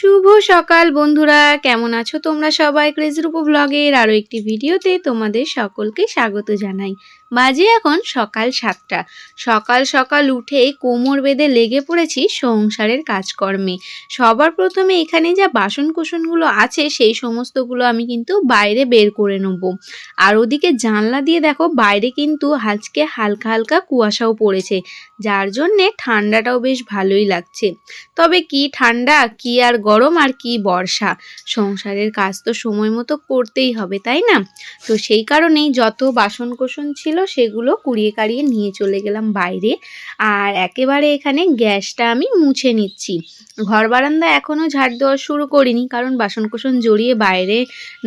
শুভ সকাল বন্ধুরা। কেমন আছো তোমরা সবাই? ক্রেজরূপ ব্লগের আরও একটি ভিডিওতে তোমাদের সকলকে স্বাগত জানাই। বাজে এখন সকাল সাতটা। সকাল সকাল উঠে কোমর বেঁধে লেগে পড়েছি সংসারের কাজকর্মে। সবার প্রথমে এখানে যা বাসন কোসনগুলো আছে সেই সমস্তগুলো আমি কিন্তু বাইরে বের করে নেব। আর ওদিকে জানলা দিয়ে দেখো বাইরে কিন্তু আজকে হালকা হালকা কুয়াশাও পড়েছে। যার জন্যে ঠান্ডাটাও বেশ ভালোই লাগছে। তবে কি ঠান্ডা, কি আর গরম, আর কি বর্ষা। সংসারের কাজ তো সময় মতো করতেই হবে, তাই না? তো সেই কারণেই যত বাসন কোসন ছিল সেগুলো কুড়িয়ে কাড়িয়ে নিয়ে চলে গেলাম বাইরে। আর একেবারে এখানে গ্যাসটা আমি মুছে নিচ্ছি। ঘর বারান্দা এখনও ঝাড় দেওয়া শুরু করিনি, কারণ বাসন কোসন জড়িয়ে বাইরে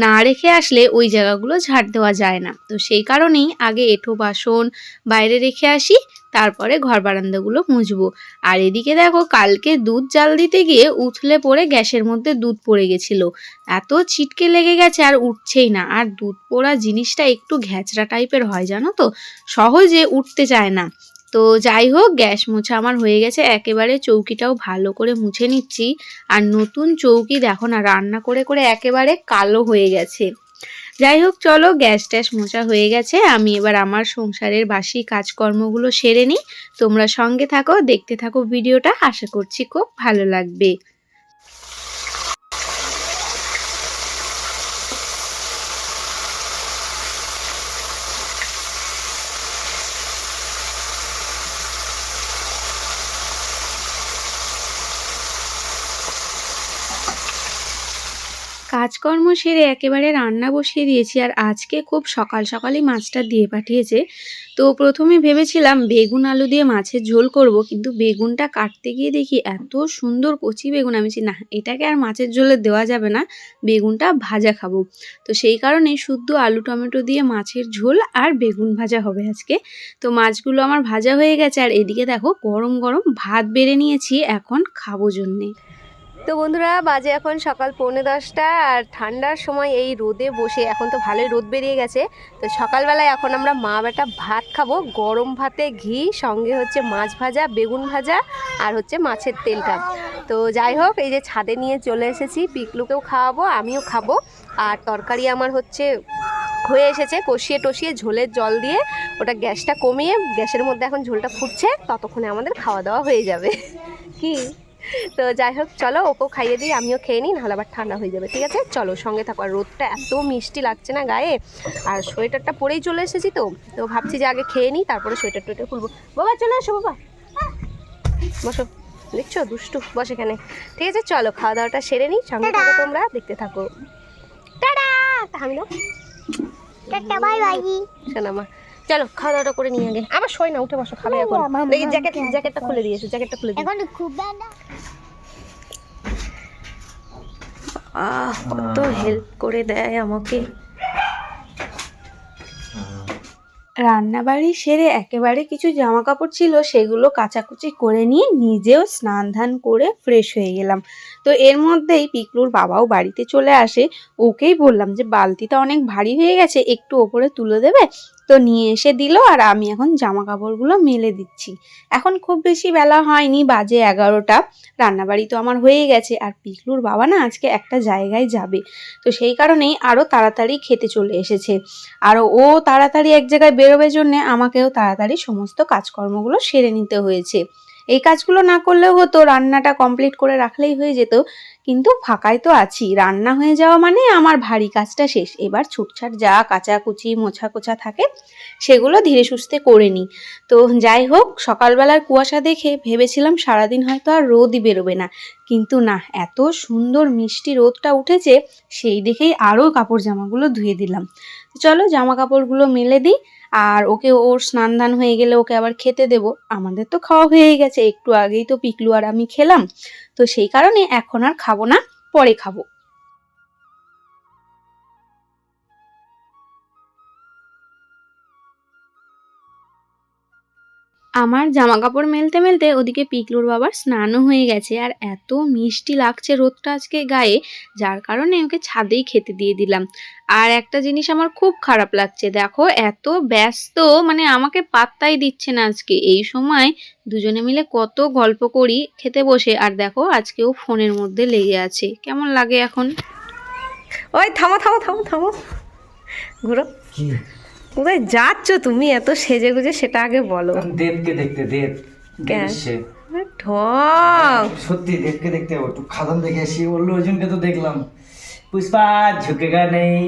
না রেখে আসলে ওই জায়গাগুলো ঝাড় দেওয়া যায় না। তো সেই কারণেই আগে এঁঠো বাসন বাইরে রেখে আসি তারপরে ঘর বারান্দাগুলো মুছবো। আর এদিকে দেখো, কালকে দুধ জাল দিতে গিয়ে উথলে পড়ে গ্যাসের মধ্যে দুধ পড়ে গেছিল। এত ছিটকে লেগে গেছে আর উঠছেই না। আর দুধ পোড়া জিনিসটা একটু ঘ্যাচড়া টাইপের হয়, জানো তো? সহজে উঠতে চায় না। তো যাই হোক, গ্যাস মোছা আমার হয়ে গেছে। একেবারে চৌকিটাও ভালো করে মুছে নিচ্ছি। আর নতুন চৌকি দেখো না, রান্না করে করে একেবারে কালো হয়ে গেছে। যাই হোক, চলো, গ্যাস ট্যাস মোচা হয়ে গেছে। আমি এবার আমার সংসারের বাসি কাজকর্মগুলো সেরে নিই। তোমরা সঙ্গে থাকো, দেখতে থাকো ভিডিওটা। আশা করছি খুব ভালো লাগবে। কাজকর্ম সেরে একেবারে রান্না বসিয়ে দিয়েছি আর আজকে খুব সকাল সকালই মাছটা দিয়ে পাঠিয়েছে। তো প্রথমে ভেবেছিলাম বেগুন আলু দিয়ে মাছের ঝোল করব, কিন্তু বেগুনটা কাটতে গিয়ে দেখি এত সুন্দর কচি বেগুন। আমি না, এটাকে আর মাছের ঝোলে দেওয়া যাবে না, বেগুনটা ভাজা খাব। তো সেই কারণে শুদ্ধ আলু টমেটো দিয়ে মাছের ঝোল আর বেগুন ভাজা হবে আজকে। তো মাছগুলো আমার ভাজা হয়ে গেছে আর এদিকে দেখো গরম গরম ভাত বেড়ে নিয়েছি, এখন খাব জন্যে। তো বন্ধুরা, বাজে এখন সকাল পৌনে দশটা আর ঠান্ডার সময় এই রোদে বসে এখন তো ভালোই রোদ বেরিয়ে গেছে। তো সকালবেলায় এখন আমরা মা বেটা ভাত খাব, গরম ভাতে ঘি, সঙ্গে হচ্ছে মাছ ভাজা, বেগুন ভাজা আর হচ্ছে মাছের তেলটা। তো যাই হোক, এই যে ছাদে নিয়ে চলে এসেছি, পিকলুকেও খাওয়াবো, আমিও খাব। আর তরকারি আমার হচ্ছে হয়ে এসেছে, কষিয়ে টষিয়ে ঝোলের জল দিয়ে। ওটা গ্যাসটা কমিয়ে, গ্যাসের মধ্যে এখন ঝোলটা ফুটছে, ততক্ষণে আমাদের খাওয়া দাওয়া হয়ে যাবে। কি? তো যাই হোক চলো ওকেও খাইয়ে দিই আমিও খেয়ে নিই নাহলে আবার ঠান্ডা হয়ে যাবে ঠিক আছে? চলো সঙ্গে থাকো আর রোদটা এত মিষ্টি লাগছে না গায়ে আর সোয়েটারটা পরেই চলে এসেছি তো তো ভাবছি যে আগে খেয়ে নিই তারপরে সোয়েটার টোয়েটার খুলবো। বাবা চলে আসো বাবা। বসো দেখছ? দুষ্টু বস এখানে। ঠিক আছে চলো খাওয়া দাওয়াটা সেরে নিই সঙ্গে থাকো তোমরা দেখতে থাকো। টাটা! আমি দাও টাটা বাই বাই। শোনামা চলো খাওয়া দাওয়াটা করে নিয়ে আগে। আবার শোয় না উঠে বসো খাবে এখন। দেখি জ্যাকেট জ্যাকেটটা খুলে দিয়েছ জ্যাকেটটা খুলে দিই এখন খুব ঠান্ডা আহ, কত হেল্প করে দেয় আমাকে। রান্নাবাড়ি সেরে একেবারে কিছু জামা কাপড় ছিল, সেগুলো কাচাকুচি করে নিয়ে নিজেও স্নান ধান করে ফ্রেশ হয়ে গেলাম। তো এর মধ্যেই পিকলুর বাবাও বাড়িতে চলে আসে। ওকেই বললাম যে, বালতিটা অনেক ভারী হয়ে গেছে, একটু ওপরে তুলে দেবে? তো নিয়ে এসে দিল আর আমি এখন জামা কাপড়গুলো মেলে দিচ্ছি। এখন খুব বেশি বেলা হয়নি, বাজে এগারোটা। রান্নাবাড়ি তো আমার হয়ে গেছে আর পিকলুর বাবা না আজকে একটা জায়গায় যাবে। তো সেই কারণেই আরও তাড়াতাড়ি খেতে চলে এসেছে। আর ও তাড়াতাড়ি এক জায়গায় বেরোবে জন্যে আমাকেও তাড়াতাড়ি সমস্ত কাজকর্মগুলো সেরে নিতে হয়েছে। এই কাজগুলো না করলেও হতো, রান্নাটা কমপ্লিট করে রাখলেই হয়ে যেত। কিন্তু ফাঁকায় তো আছি, রান্না হয়ে যাওয়া মানে আমার ভারী কাজটা শেষ। এবার ছুটছাট যা কাচাকুচি মোছা কোছা থাকে, সেগুলো ধীরে সুস্থে করে নিই। তো যাই হোক, সকালবেলার কুয়াশা দেখে ভেবেছিলাম সারাদিন হয়তো আর রোদই বেরোবে না। কিন্তু না, এত সুন্দর মিষ্টি রোদটা উঠেছে, সেই দেখেই আরও কাপড় জামাগুলো ধুয়ে দিলাম। চলো জামা কাপড়গুলো মেলে দিই, আর ওকে ওর স্নান দান হয়ে গেলে ওকে আবার খেতে দেব। আমাদের তো খাওয়া হয়েই গেছে, একটু আগেই তো পিকলু আর আমি খেলাম। তো সেই কারণে এখন আর খাব না, পরে খাব। আমার জামা কাপড় মেলতে মেলতে ওদিকে পিকলুর বাবার স্নানও হয়ে গেছে আর এত মিষ্টি লাগছে রোদটা আজকে গায়ে যার কারণে ওকে ছাদেই খেতে দিয়ে দিলাম। আর একটা জিনিস আমার খুব খারাপ লাগছে দেখো এত ব্যস্ত মানে আমাকে পাত্তাই দিচ্ছে না আজকে। এই সময় দুজনে মিলে কত গল্প করি খেতে বসে আর দেখো আজকেও ফোনের মধ্যে লেগে আছে। কেমন লাগে এখন? ওই থামো থামো থামো থামো। ঘুরো। কি? কোথায় যাচ্ছ তুমি? এত সেজে গুজে সেটা আগে বলো। দেবকে দেখতে দেব? দেবছে। ঠং সত্যি দেবকে দেখতে একটু খাদান দেখে আসি। বলল ওজনকে তো দেখলাম। পুষ্পা ঝুঁকেগা নেই।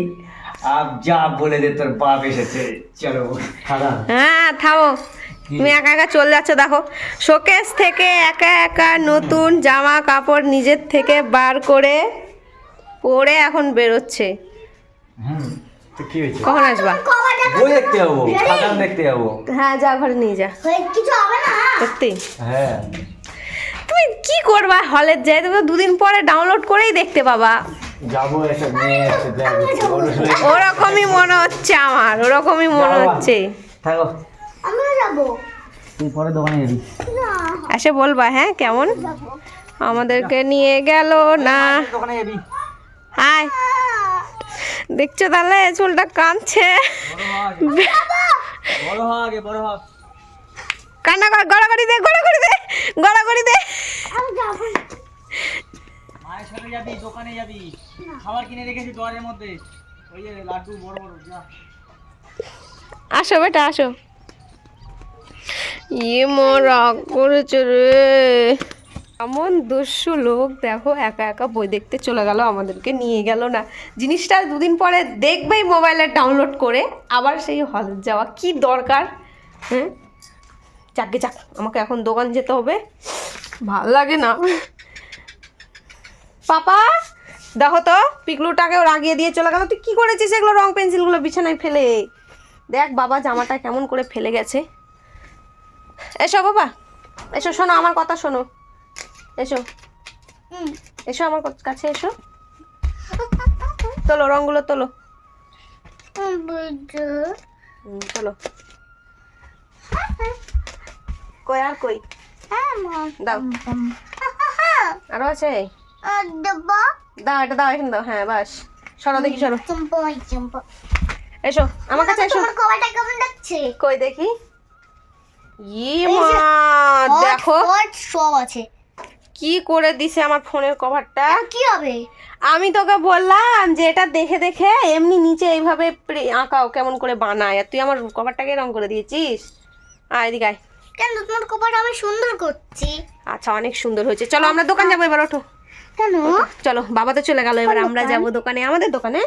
আব যা বলে দে তোর বাপ এসেছে। চলো খাদান হ্যাঁ থামো। তুমি একা একা চলে যাচ্ছ দেখো। শোকেস থেকে একা একা নতুন জামা কাপড় নিজের থেকে বার করে পরে এখন বেরোচ্ছে। হুম। তো কি হয়েছে? কখন আসবা? বই দেখতে যাব খাদান দেখতে যাব। হ্যাঁ যা ঘরে নিয়ে যা। কিছু হবে না? সত্যি? হ্যাঁ। তুমি কি করবা? হলের যাই তুমি তো দুদিন পরে ডাউনলোড করেই দেখতে পাবা। যাব ওরকমই মনে হচ্ছে আমার ওরকমই মনে হচ্ছে। থাকো। আমিও যাব। তুই পরে দোকানে যাবি। এসে বলবা হ্যাঁ কেমন? আমাদেরকে নিয়ে গেল না। দোকানে যাবি। হাই। দেখছ তাহলে? চুলটা কাঁদছে। বড় হ আগে বড় হ কান্না কর গড়াগড়ি দে গড়াগড়ি দে গড়াগড়ি দে। মায়ের সাথে যাবি দোকানে যাবি। খাবার কিনে রেখেছি দোয়ারের মধ্যে। ওই যে লাড্ডু বড় বড় যা। আসো বেটা আসো। ইয়ে মা রাগ করেছে রে। এমন দস্যু লোক, দেখো, একা একা বই দেখতে চলে গেল, আমাদেরকে নিয়ে গেল না। জিনিসটা দুদিন পরে দেখবেই মোবাইলে ডাউনলোড করে, আবার সেই হল যাওয়া। কি দরকার? হ্যাঁ? যাকে যাক, আমাকে এখন দোকান যেতে হবে। ভালো লাগে না। পাপা, দেখো তো পিকলুটাকেও রাগিয়ে দিয়ে চলে গেল। তুই কি করেছিস এগুলো রং পেন্সিলগুলো বিছানায় ফেলে? দেখ বাবা, জামাটা কেমন করে ফেলে গেছে। এসো বাবা, এসো, শোনো, আমার কথা শোনো। এসো। হুম। এসো আমার কাছে এসো। তোলো রঙগুলো তোলো। তোলো। কই আর কই? হ্যাঁ। দাও। আরও আছে? দাও এটা দাও এখানে দাও। হ্যাঁ বাস। সরো দেখি সরো। এসো আমার কাছে এসো। কেমন লাগছে? কই দেখি? ই মা দেখো। সব আছে। কি করে দিছে আমার ফোনের কভারটা? কি হবে? আমি তোকে বললাম যে এটা দেখে দেখে এমনি নিচে এইভাবে আঁকাও কেমন করে বানায়। আর তুই আমার কভারটাকে রং করে দিয়েছিস? আয় এদিকে আয়। কেন তোমার কপাটা আমি সুন্দর করছি? আচ্ছা অনেক সুন্দর হয়েছে। চলো আমরা দোকান যাব এবার ওঠো। কেন? চলো বাবা তো চলে গেল। এবার আমরা? যাব দোকানে আমাদের দোকানে।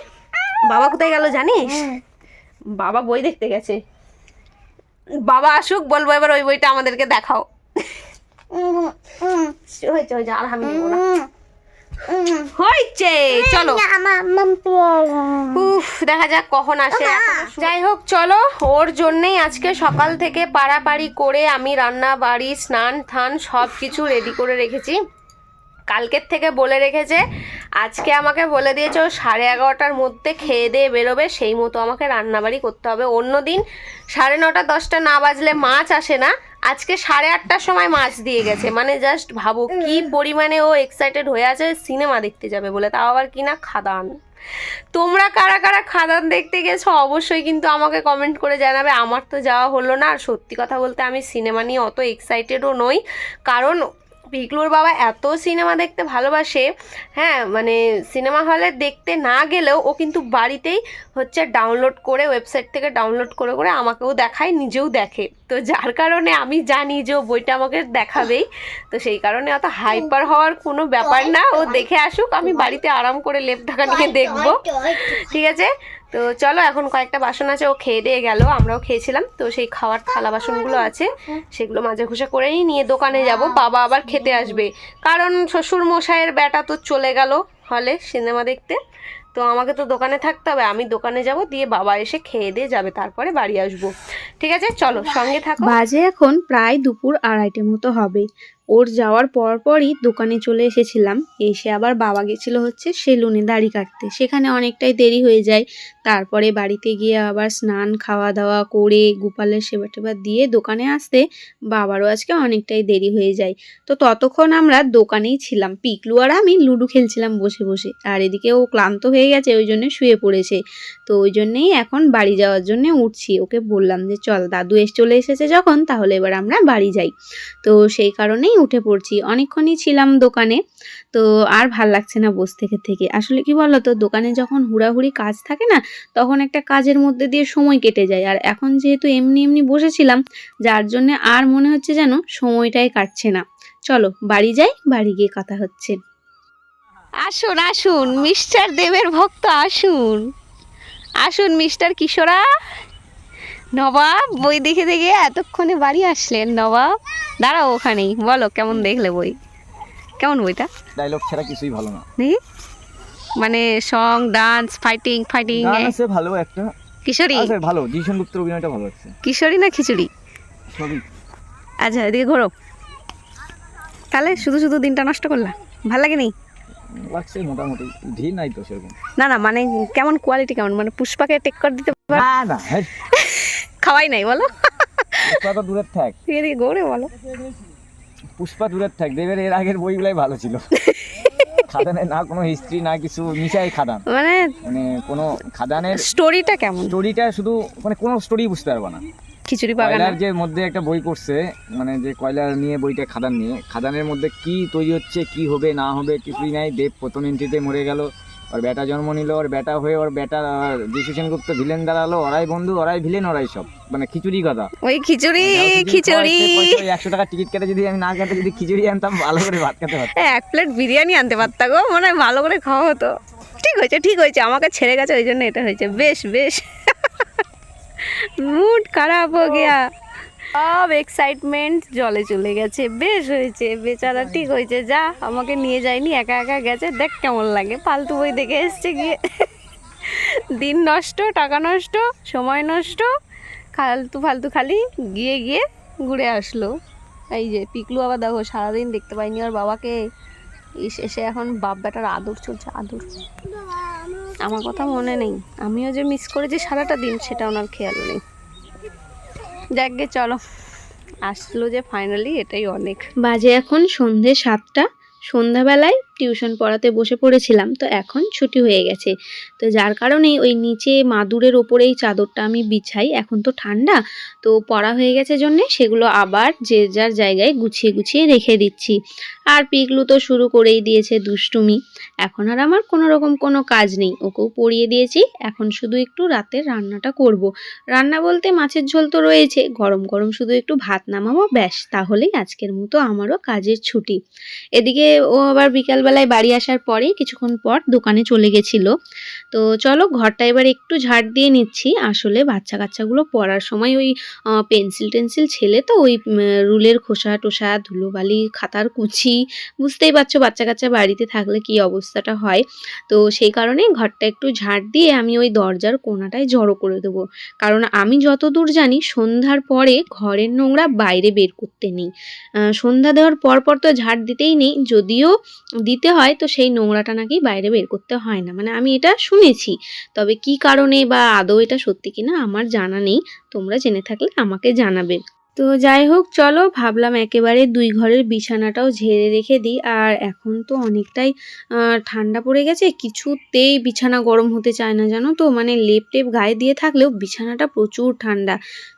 বাবা কোথায় গেল জানিস? বাবা বই দেখতে গেছে। বাবা আসুক বলব এবার ওই বইটা আমাদেরকে দেখাও। হয়েছে হয়েছে আর আমি নেব না উম, উম। হয়েছে চলো। উফ দেখা যাক কখন আসে যাই হোক চলো। ওর জন্যেই আজকে সকাল থেকে পাড়াপাড়ি করে আমি রান্না বাড়ি স্নান থান সব কিছু রেডি করে রেখেছি। কালকের থেকে বলে রেখেছে আজকে আমাকে বলে দিয়েছে ও সাড়ে এগারোটার মধ্যে খেয়ে দিয়ে বেরোবে সেই মতো আমাকে রান্নাবাড়ি করতে হবে। অন্য দিন সাড়ে নটা দশটা না বাজলে মাছ আসে না। আজকে সাড়ে আটটার সময় মাছ দিয়ে গেছে। মানে জাস্ট ভাবো কি পরিমাণে ও এক্সাইটেড হয়ে আছে সিনেমা দেখতে যাবে বলে। তাও আবার কি না খাদান। তোমরা কারা কারা খাদান দেখতে গেছো অবশ্যই কিন্তু আমাকে কমেন্ট করে জানাবে। আমার তো যাওয়া হলো না। আর সত্যি কথা বলতে আমি সিনেমা নিয়ে অত এক্সাইটেডও নই। কারণ পিকলুর বাবা এত সিনেমা দেখতে ভালোবাসে হ্যাঁ মানে সিনেমা হলে দেখতে না গেলেও ও কিন্তু বাড়িতেই হচ্ছে ডাউনলোড করে ওয়েবসাইট থেকে ডাউনলোড করে করে আমাকেও দেখায় নিজেও দেখে। তো যার কারণে আমি জানি যে ও বইটা আমাকে দেখাবেই। তো সেই কারণে অত হাইপার হওয়ার কোনো ব্যাপার না। ও দেখে আসুক আমি বাড়িতে আরাম করে লেপ ঢাকা নিয়ে দেখব। ঠিক আছে? তো চলো এখন কয়েকটা বাসন আছে ও খেয়ে দিয়ে গেল আমরাও খেয়েছিলাম। তো সেই খাওয়ার থালা বাসনগুলো আছে সেগুলো মাজা ঘষা করেই নিয়ে দোকানে যাব বাবা আবার খেতে আসবে। কারণ শ্বশুর মশাইয়ের বেটা তো চলে গেল হলে সিনেমা দেখতে। তো আমাকে তো দোকানে থাকতে হবে আমি দোকানে যাব দিয়ে বাবা এসে খেয়ে দিয়ে যাবে তারপরে বাড়ি আসব। ঠিক আছে চলো সঙ্গে থাকো। বাজে এখন প্রায় দুপুর আড়াইটে মতো হবে। ওর যাওয়ার পর পরই দোকানে চলে এসেছিলাম। এসে আবার বাবা গেছিল হচ্ছে সেলুনে দাড়ি কাটতে। সেখানে অনেকটাই দেরি হয়ে যায়। তারপরে বাড়িতে গিয়ে আবার স্নান খাওয়া দাওয়া করে গোপালের সেবা টেবা দিয়ে দোকানে আসতে বাবারও আজকে অনেকটাই দেরি হয়ে যায়। তো ততক্ষণ আমরা দোকানেই ছিলাম। পিকলু আর আমি লুডো খেলছিলাম বসে বসে। আর এদিকে ও ক্লান্ত হয়ে গেছে, ওই জন্য শুয়ে পড়েছে। তো ওই জন্যেই এখন বাড়ি যাওয়ার জন্য উঠছি। ওকে বললাম যে, চল, দাদু এসে চলে এসেছে যখন, তাহলে এবার আমরা বাড়ি যাই। তো সেই কারণেই উঠে পড়ছি। অনেকক্ষণই ছিলাম দোকানে, তো আর ভালো লাগছে না বসে থেকে থেকে। আসলে কি বলো তো দোকানে যখন হুড়াহুড়ি কাজ থাকে না, তখন একটা কাজের মধ্যে দিয়ে সময় কেটে যায়। আর এখন যেহেতু এমনি এমনি বসেছিলাম, যার জন্য আর মনে হচ্ছে যেন সময়টাই কাটছে না। চলো, বাড়ি যাই, বাড়ি গিয়ে কথা হচ্ছে। আসুন আসুন, মিস্টার দেবের ভক্ত আসুন। আসুন, মিস্টার কিশোরা। নবাব বই দেখে দেখে এতক্ষণে বাড়ি আসলেন নবাব। দাঁড়াও ওখানেই বলো কেমন দেখলে বই? কেমন বইটা? ডায়লগ ছাড়া কিছুই ভালো না। মানে সং ডান্স ফাইটিং ফাইটিং গান আছে ভালো একটা। কিশোরী? আছে ভালো। জিশন গুপ্তের অভিনয়টা ভালো লাগছে কিশোরী না খিচুড়ি? সবই আচ্ছা এদিকে ঘোরো। তাহলে শুধু শুধু দিনটা নষ্ট করলা? ভালো লাগেনি? লাগছে মোটামুটি। ভিড় নাই তো সেরকম। না না মানে কেমন কোয়ালিটি কেমন? মানে পুষ্পাকে টেক করে দিতে না না হ্যাঁ। খাওয়াই নাই বলো। পুষ্পা তো দূরের থাক এদিকে ঘোরে বলো। পুষ্পা দূরের থাক দেবের এর আগের বইগুলাই ভালো ছিল। খাদানের না কোনো হিস্ট্রি না কিছু মিশাই খাদান। মানে মানে কোনো খাদানের স্টোরিটা কেমন? স্টোরিটা শুধু মানে কোনো স্টোরি বুঝতে পারব না। খিচুড়ি কয়লার যে মধ্যে একটা বই করছে মানে যে কয়লার নিয়ে বইটা খাদান নিয়ে খাদানের মধ্যে কি তৈরি হচ্ছে কি হবে না হবে কিছুই নাই দেব প্রথম এন্ট্রিতে মরে গেল। ওর বেটা জন্ম নিল ওর বেটা হয়ে ওর বেটা যিশু সেনগুপ্ত ভিলেন দাঁড়াল ওরাই বন্ধু ওরাই ভিলেন ওরাই সব। মানে খিচুড়ি কথা। ওই খিচুড়ি খিচুড়ি একশো টাকা টিকিট কেটে যদি আমি না কেটে যদি খিচুড়ি আনতাম ভালো করে ভাত খেতে পারতাম এক প্লেট বিরিয়ানি আনতে পারতা গো মনে হয় ভালো করে খাওয়া হতো। ঠিক হয়েছে ঠিক হয়েছে আমাকে ছেড়ে গেছে ওই জন্য এটা হয়েছে। বেশ বেশ। মুড খারাপ হো গিয়া। সব এক্সাইটমেন্ট জলে চলে গেছে বেশ হয়েছে বেচারা ঠিক হয়েছে যা আমাকে নিয়ে যায়নি একা একা গেছে দেখ কেমন লাগে ফালতু বই দেখে এসছে গিয়ে। দিন নষ্ট টাকা নষ্ট সময় নষ্ট ফালতু ফালতু খালি গিয়ে গিয়ে ঘুরে আসলো। এই যে পিকলু আবার দেখো সারাদিন দেখতে পাইনি আর বাবাকে। এসে এখন বাপ বেটার আদর চলছে আদর। আমার কথা মনে নেই। আমিও যে মিস করেছি সারাটা দিন সেটা ওনার খেয়াল নেই। যাক গে চলো। আসলো যে ফাইনালি এটাই অনেক। বাজে এখন সন্ধে সাতটা। সন্ধ্যাবেলায় টিউশন পড়াতে বসে পড়েছিলাম, তো এখন ছুটি হয়ে গেছে। তো যার কারণেই ওই নিচে মাদুরের ওপরেই চাদরটা আমি বিছাই, এখন তো ঠান্ডা, তো পড়া হয়ে গেছে জন্যে সেগুলো আবার যে যার জায়গায় গুছিয়ে গুছিয়ে রেখে দিচ্ছি। আর পিকলু তো শুরু করেই দিয়েছে দুষ্টুমি, এখন আর আমার কোনো রকম কোনো কাজ নেই, ওকেও পড়িয়ে দিয়েছি, এখন শুধু একটু রাতের রান্নাটা করব। রান্না বলতে মাছের ঝোল তো রয়েছে, গরম গরম শুধু একটু ভাত নামাবো, ব্যাস, তাহলেই আজকের মতো আমারও কাজের ছুটি। এদিকে ও আবার বিকালবেলায় বাড়ি আসার পরেই কিছুক্ষণ পর দোকানে চলে গেছিল। তো চলো ঘরটা এবার একটু ঝাড় দিয়ে নিচ্ছি। আসলে বাচ্চা কাচ্চাগুলো পড়ার সময় ওই পেন্সিল টেন্সিল ছেলে তো, ওই রুলের খোসা টোসা, ধুলোবালি, খাতার কুচি, বুঝতেই পারছ বাচ্চা কাচ্চা বাড়িতে থাকলে কি অবস্থাটা হয়। তো সেই কারণে ঘরটা একটু ঝাড় দিয়ে আমি ওই দরজার কোনাটায় জড়ো করে দেবো। কারণ আমি যত দূর জানি সন্ধ্যার পরে ঘরের নোংরা বাইরে বের করতে নেই। সন্ধ্যা দেওয়ার পর পর তো ঝাড় দিতেই নেই। যদিও দিতে হয়, তো সেই নোংরাটা নাকি বাইরে বের করতে হয় না। মানে আমি এটা শুনেছি। তবে কি কারণে বা আদৌ এটা সত্যি কিনা আমার জানা নেই। তোমরা জেনে থাকলে আমাকে জানাবে। তো যাই হোক, চলো ভাবলাম একেবারে দুই ঘরের বিছানাটাও ঝেড়ে রেখে দিই। আর এখন তো অনেকটাই ঠান্ডা পড়ে গেছে। কিছুতেই বিছানা গরম হতে চায় না, জানো তো? মানে লেপ টেপ গায়ে দিয়ে থাকলেও বিছানাটা প্রচুর ঠান্ডা।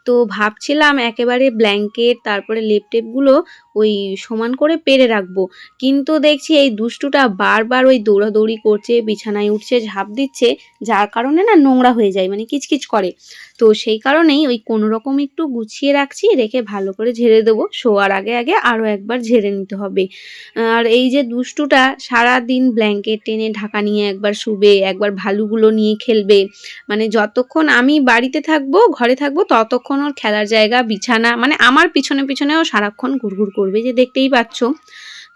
তো ভাবছিলাম একেবারে ব্ল্যাঙ্কেট, তারপরে লেপ টেপগুলো ওই সমান করে পেরে রাখব। কিন্তু দেখছি এই দুষ্টুটা বারবার ওই দৌড়াদৌড়ি করছে, বিছানায় উঠছে, ঝাঁপ দিচ্ছে, যার কারণে না নোংরা হয়ে যায় মানে কিচকিচ করে। তো সেই কারণেই ওই কোনো রকম একটু গুছিয়ে রাখছি, রেখে ভালো করে ঝেড়ে দেবো। শোয়ার আগে আগে আরও একবার ঝেড়ে নিতে হবে। আর এই যে দুষ্টুটা সারা দিন ব্ল্যাঙ্কেট টেনে ঢাকা নিয়ে একবার শুবে, একবার ভালুগুলো নিয়ে খেলবে মানে যতক্ষণ আমি বাড়িতে থাকব, ঘরে থাকব, ততক্ষণ ওর খেলার জায়গা, বিছানা মানে আমার পিছনে পিছনেও সারাক্ষণ ঘুরঘুর করবে। করবে যে দেখতেই পাচ্ছ।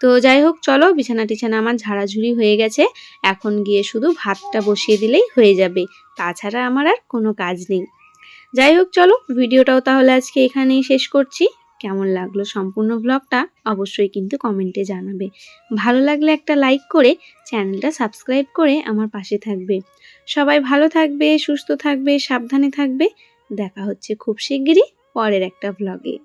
তো যাই হোক, চলো বিছানা টিছানা আমার ঝাড়াঝুড়ি হয়ে গেছে। এখন গিয়ে শুধু ভাতটা বসিয়ে দিলেই হয়ে যাবে। তাছাড়া আমার আর কোনো কাজ নেই। যাই হোক, চলো ভিডিওটাও তাহলে আজকে এখানেই শেষ করছি। কেমন লাগল সম্পূর্ণ ব্লগটা অবশ্যই কিন্তু কমেন্টে জানাবে। ভালো লাগলে একটা লাইক করে চ্যানেলটা সাবস্ক্রাইব করে আমার পাশে থাকবে। সবাই ভালো থাকবে, সুস্থ থাকবে, সাবধানে থাকবে। দেখা হচ্ছে খুব শিগগিরই পরের একটা ব্লগে